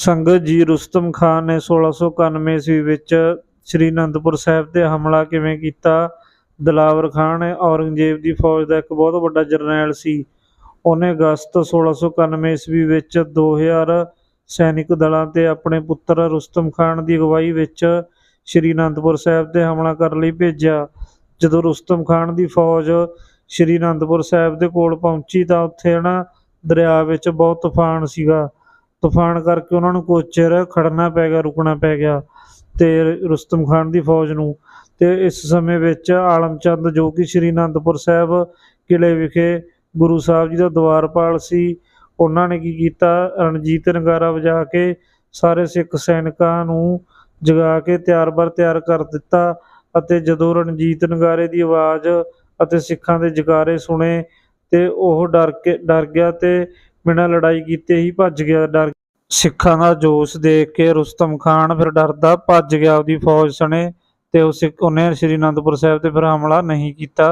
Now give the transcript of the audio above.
ਸੰਗਤ ਜੀ ਰੁਸਤਮ ਖਾਨ ਨੇ 1691 ਈਸਵੀ ਵਿੱਚ ਸ੍ਰੀ ਅਨੰਦਪੁਰ ਸਾਹਿਬ ਤੇ ਹਮਲਾ ਕਿਵੇਂ ਕੀਤਾ? ਦਲਾਵਰ ਖਾਨ, ਔਰੰਗਜ਼ੇਬ ਦੀ ਫੌਜ ਦਾ ਇੱਕ ਬਹੁਤ ਵੱਡਾ ਜਰਨੈਲ ਸੀ। ਉਹਨੇ ਅਗਸਤ 1691 ਈਸਵੀ ਵਿੱਚ 2000 ਸੈਨਿਕ ਦਲਾਂ ਤੇ ਆਪਣੇ ਪੁੱਤਰ ਰੁਸਤਮ ਖਾਨ ਦੀ ਅਗਵਾਈ ਵਿੱਚ ਸ੍ਰੀ ਅਨੰਦਪੁਰ ਸਾਹਿਬ ਤੇ ਹਮਲਾ ਕਰਨ ਲਈ ਭੇਜਿਆ। ਜਦੋਂ ਰੁਸਤਮ ਖਾਨ ਦੀ ਫੌਜ ਸ੍ਰੀ ਅਨੰਦਪੁਰ ਸਾਹਿਬ ਦੇ ਕੋਲ ਪਹੁੰਚੀ ਤਾਂ ਉੱਥੇ ਨਾ ਦਰਿਆ ਵਿੱਚ ਬਹੁਤ ਤੂਫਾਨ ਸੀਗਾ। ਤੂਫਾਨ ਕਰਕੇ ਉਹਨਾਂ ਨੂੰ ਕੁਝ ਚਿਰ ਖੜਨਾ ਪੈ ਗਿਆ, ਰੁਕਣਾ ਪੈ ਗਿਆ ਤੇ ਰੁਸਤਮ ਖਾਨ ਦੀ ਫੌਜ ਨੂੰ ਤੇ ਇਸ ਸਮੇਂ ਵਿੱਚ ਆਲਮਚੰਦ ਜੋ ਕਿ ਸ੍ਰੀ ਅਨੰਦਪੁਰ ਸਾਹਿਬ ਕਿਲੇ ਵਿਖੇ ਗੁਰੂ ਸਾਹਿਬ ਜੀ ਦਾ ਦਵਾਰਪਾਲ ਸੀ, ਉਹਨਾਂ ਨੇ ਕੀ ਕੀਤਾ? ਰਣਜੀਤ ਨਗਾਰਾ ਵਜਾ ਕੇ ਸਾਰੇ ਸਿੱਖ ਸੈਨਿਕਾਂ ਨੂੰ ਜਗਾ ਕੇ ਤਿਆਰ-ਬਰ ਤਿਆਰ ਕਰ ਦਿੱਤਾ ਅਤੇ ਜਦੋਂ ਰਣਜੀਤ ਨਗਾਰੇ ਦੀ ਆਵਾਜ਼ ਅਤੇ ਸਿੱਖਾਂ ਦੇ ਜਗਾਰੇ ਸੁਣੇ ਤੇ ਉਹ ਡਰ ਕੇ, ਡਰ ਗਿਆ ਤੇ ਬਿਨਾਂ ਲੜਾਈ ਕੀਤੇ ਹੀ ਭੱਜ ਗਿਆ ਡਰ। ਸਿੱਖਾਂ ਦਾ ਜੋਸ਼ ਦੇਖ ਕੇ ਰੁਸਤਮ ਖਾਨ ਫਿਰ ਡਰਦਾ ਭੱਜ ਗਿਆ ਉਹਦੀ ਫੌਜ ਸਣੇ ਤੇ ਉਹ ਸਿੱਖ ਉਹਨੇ ਸ੍ਰੀ ਅਨੰਦਪੁਰ ਸਾਹਿਬ ਤੇ ਫਿਰ ਹਮਲਾ ਨਹੀਂ ਕੀਤਾ।